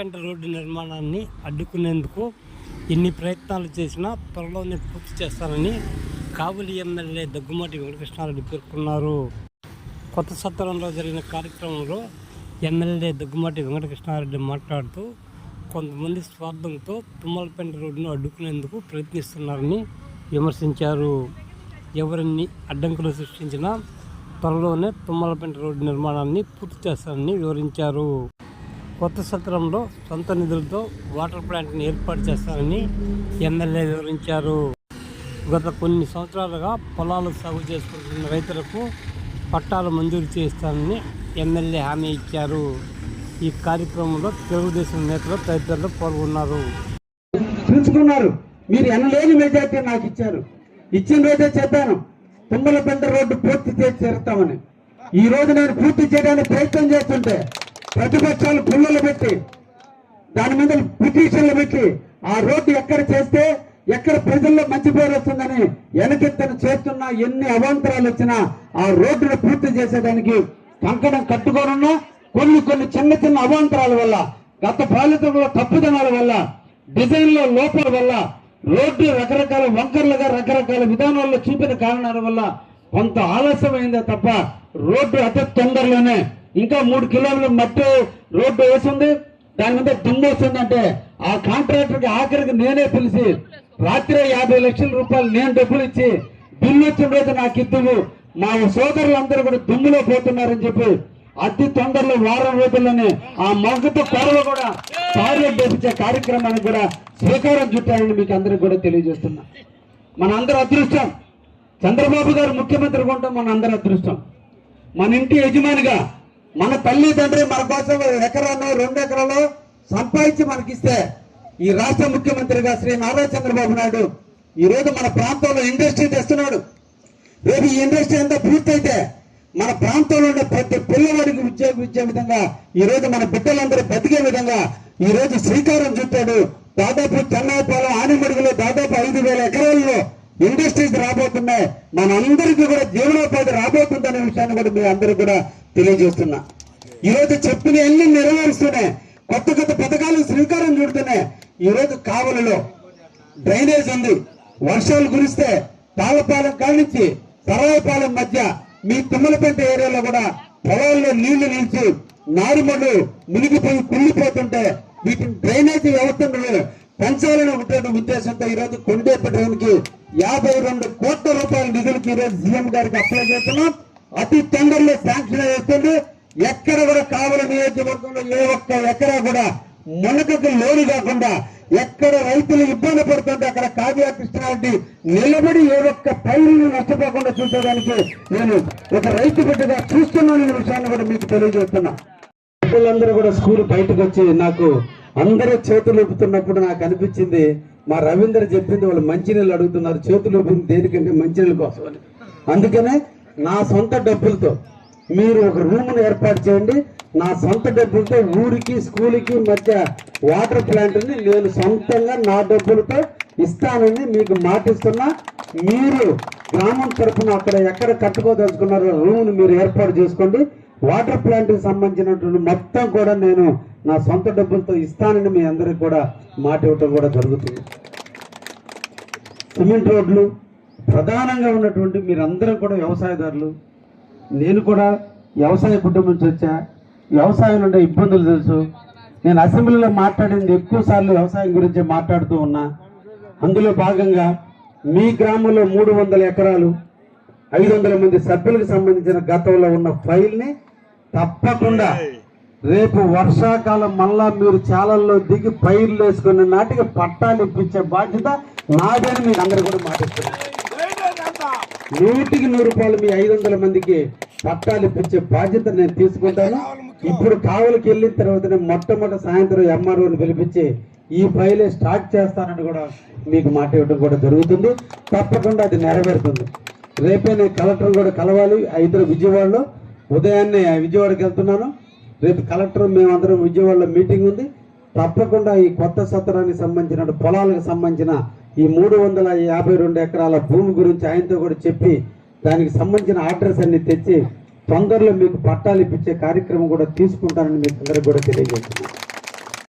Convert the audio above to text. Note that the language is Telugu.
పెంట రోడ్డు నిర్మాణాన్ని అడ్డుకునేందుకు ఎన్ని ప్రయత్నాలు చేసినా త్వరలోనే పూర్తి చేస్తానని కావలి ఎమ్మెల్యే దగ్గుమాటి వెంకటకృష్ణారెడ్డి పేర్కొన్నారు. కొత్త సత్వరంలో జరిగిన కార్యక్రమంలో ఎమ్మెల్యే దగ్గుమాటి వెంకటకృష్ణారెడ్డి మాట్లాడుతూ కొంతమంది స్వార్థంతో తుమ్మలపెంట రోడ్డును అడ్డుకునేందుకు ప్రయత్నిస్తున్నారని విమర్శించారు. ఎవరిని అడ్డంకులు సృష్టించినా త్వరలోనే తుమ్మలపెంట రోడ్డు నిర్మాణాన్ని పూర్తి చేస్తారని వివరించారు. కొత్త సత్రంలో సొంత నిధులతో వాటర్ ప్లాంట్ని ఏర్పాటు చేస్తారని ఎమ్మెల్యే వివరించారు. గత కొన్ని సంవత్సరాలుగా పొలాలు సాగు చేసుకుంటున్న రైతులకు పట్టాలు మంజూరు చేస్తానని ఎమ్మెల్యే హామీ ఇచ్చారు. ఈ కార్యక్రమంలో తెలుగుదేశం నేతలు తదితరులు పాల్గొన్నారు. పిలుచుకున్నారు మీరు ఎనలేని మెజార్టీ నాకు ఇచ్చారు. ఇచ్చిన రోజే చేద్దాను తుమ్మలపెంట రోడ్డు పూర్తి చేసి చేరుతామని. ఈ రోజు నేను పూర్తి చేయడానికి ప్రయత్నం చేస్తుంటే ప్రతిపక్షాలు పుల్లలు పెట్టి దాని మీద పిటిషన్లు పెట్టి ఆ రోడ్డు ఎక్కడ చేస్తే ఎక్కడ ప్రజల్లో మంచి పేరు వస్తుందని వెనకెత్తను చేస్తున్న ఎన్ని అవాంతరాలు వచ్చినా ఆ రోడ్డును పూర్తి చేసేదానికి కంకణం కట్టుకోనున్నా కొన్ని కొన్ని చిన్న చిన్న అవాంతరాల వల్ల గత పాలితంలో తప్పుదనాల వల్ల డిజైన్లో లోపల లోపాల వల్ల రోడ్డు రకరకాల వంకర్లుగా రకరకాల విధానాల్లో చూపిన కారణాల వల్ల కొంత ఆలస్యమైందే తప్ప రోడ్డు అతి తొందరలోనే ఇంకా మూడు కిలోమీటర్ల మట్టి రోడ్డు వేసింది. దాని మీద దుమ్ము వస్తుందంటే ఆ కాంట్రాక్టర్కి ఆఖరికి నేనే పిలిచి రాత్రి యాభై లక్షల రూపాయలు నేను డబ్బులు ఇచ్చి బిల్లు వచ్చిన రోజు నాకు ఇద్దువు. మా సోదరులందరూ కూడా దుమ్ములో పోతున్నారని చెప్పి అతి తొందరలో వారం రోజుల్లోనే ఆ మగ్గుతో కొరలు కూడా టాయిలెట్ కార్యక్రమానికి కూడా శ్రీకారం చుట్టారని మీకు అందరికి కూడా తెలియజేస్తున్నా. మన అదృష్టం చంద్రబాబు గారు ముఖ్యమంత్రి ఉండటం మన అదృష్టం. మన ఇంటి యజమానిగా మన తల్లి తండ్రి మన కోసం ఎకరాలు రెండు ఎకరాలు సంపాదించి మనకిస్తే ఈ రాష్ట్ర ముఖ్యమంత్రిగా శ్రీ నారా చంద్రబాబు నాయుడు ఈరోజు మన ప్రాంతంలో ఇండస్ట్రీ తెస్తున్నాడు. రేపు ఈ ఇండస్ట్రీ అంతా పూర్తయితే మన ప్రాంతంలో ఉండే ప్రతి పిల్లవాడికి ఉద్యోగం ఇచ్చే విధంగా ఈ రోజు మన బిడ్డలందరూ బతికే విధంగా ఈరోజు శ్రీకారం చుట్టాడు. దాదాపు చెన్నైపాలెం ఆనిమడుగులో దాదాపు ఐదు వేల ఎకరాల్లో ఇండస్ట్రీస్ రాబోతున్నాయి. మనందరికీ కూడా జీవనోపాధి రాబోతుందనే విషయాన్ని కూడా మీ అందరికీ కూడా తెలియజేస్తున్నా. ఈ రోజు చెప్పిన నెరవేరుస్తూనే నెరవేరుస్తున్నాయి. కొత్త కొత్త పథకాలు శ్రీకారం చుడుతున్నాయి. ఈ రోజు కావలిలో డ్రైనేజ్ ఉంది. వర్షాలు కురిస్తే తాళపాలెం కానించి సరాయపాలెం మధ్య మీ తుమ్మలపేట ఏరియాలో కూడా పొలాల్లో నీళ్ళు నిలిచి నారుమడు మునిగిపోయి కుళ్ళిపోతుంటే వీటిని డ్రైనేజ్ వ్యవస్థను పెంచాలని ఉంటే ఉద్దేశంతో ఈ రోజు కొండేపడానికి యాభై రెండు కోట్ల రూపాయల నిధులకు ఈరోజు సీఎం గారికి అప్లై చేస్తున్నాం. అతి తొందరలో శాంక్షన్ అవుతుంది ఎక్కడ కూడా కావల నియోజకవర్గంలో ఏ ఒక్క ఎకరా కూడా మునకకు లోను కాకుండా ఎక్కడ రైతులు ఇబ్బంది పడుతుంటే అక్కడ కావ్య కృష్ణారెడ్డి నిలబడి ఏ ఒక్క పైరుని నష్టపోకుండా చూసేదానికి నేను ఒక రైతు బిడ్డగా చూస్తున్నాను విషయాన్ని కూడా మీకు తెలియజేస్తున్నా. పిల్లలందరూ కూడా స్కూల్ బయటకు వచ్చి నాకు అందరూ చేతులు ఊపుతున్నప్పుడు నాకు అనిపించింది మా రవీంద్ర చెప్పింది వాళ్ళు మంచినీళ్ళు అడుగుతున్నారు. చేతులు ఊపింది దేనికంటే మంచినీళ్ళ కోసం అని. అందుకనే నా సొంత డబ్బులతో మీరు ఒక రూమ్ను ఏర్పాటు చేయండి. నా సొంత డబ్బులతో ఊరికి స్కూల్కి మధ్య వాటర్ ప్లాంట్ని నేను సొంతంగా నా డబ్బులతో ఇస్తానని మీకు మాటిస్తున్నా. మీరు గ్రామం తరఫున అక్కడ ఎక్కడ కట్టుకోదలుచుకున్నారో రూమ్ను మీరు ఏర్పాటు చేసుకోండి. వాటర్ ప్లాంట్కి సంబంధించినటువంటి మొత్తం కూడా నేను నా సొంత డబ్బులతో ఇస్తానని మీ అందరికి కూడా మాట ఇవ్వటం కూడా జరుగుతుంది. సిమెంట్ రోడ్లు ప్రధానంగా ఉన్నటువంటి మీరందరూ కూడా వ్యవసాయదారులు. నేను కూడా వ్యవసాయ కుటుంబం నుంచి వచ్చా. వ్యవసాయం ఉండే ఇబ్బందులు తెలుసు. నేను అసెంబ్లీలో మాట్లాడింది ఎక్కువ సార్లు వ్యవసాయం గురించి మాట్లాడుతూ ఉన్నా. అందులో భాగంగా మీ గ్రామంలో మూడు వందల ఎకరాలు ఐదు వందల మంది సభ్యులకు సంబంధించిన గతంలో ఉన్న ఫైల్ని తప్పకుండా రేపు వర్షాకాలం మళ్ళా మీరు చాలల్లో దిగి పైర్లు వేసుకున్న నాటికి పట్టాలు ఇప్పించే బాధ్యత నాదని మీకు అందరు కూడా మాటిస్తున్నారు. నూటికి నూరు రూపాయలు మీ ఐదు వందల మందికి పట్టాలు ఇప్పించే బాధ్యత నేను తీసుకుంటాను. ఇప్పుడు కావలికి వెళ్ళిన తర్వాత నేను మొట్టమొదటి సాయంత్రం ఎంఆర్ఓని పిలిపించి ఈ ఫైలే స్టార్ట్ చేస్తానని కూడా మీకు మాట ఇవ్వడం కూడా జరుగుతుంది. తప్పకుండా అది నెరవేరుతుంది. రేపే నేను కలెక్టర్ కూడా కలవాలి. ఇద్దరు విజయవాడలో. ఉదయాన్నే విజయవాడకి వెళ్తున్నాను. రేపు కలెక్టర్ మేమందరం విజయవాడలో మీటింగ్ ఉంది. తప్పకుండా ఈ కొత్త సత్రానికి సంబంధించిన పొలాలకు సంబంధించిన ఈ మూడు వందల యాభై రెండు ఎకరాల భూమి గురించి ఆయనతో కూడా చెప్పి దానికి సంబంధించిన అడ్రస్ అన్ని తెచ్చి తొందరలో మీకు పట్టాలు ఇప్పించే కార్యక్రమం కూడా తీసుకుంటానని మీకు అందరికి కూడా తెలియజేస్తున్నాను.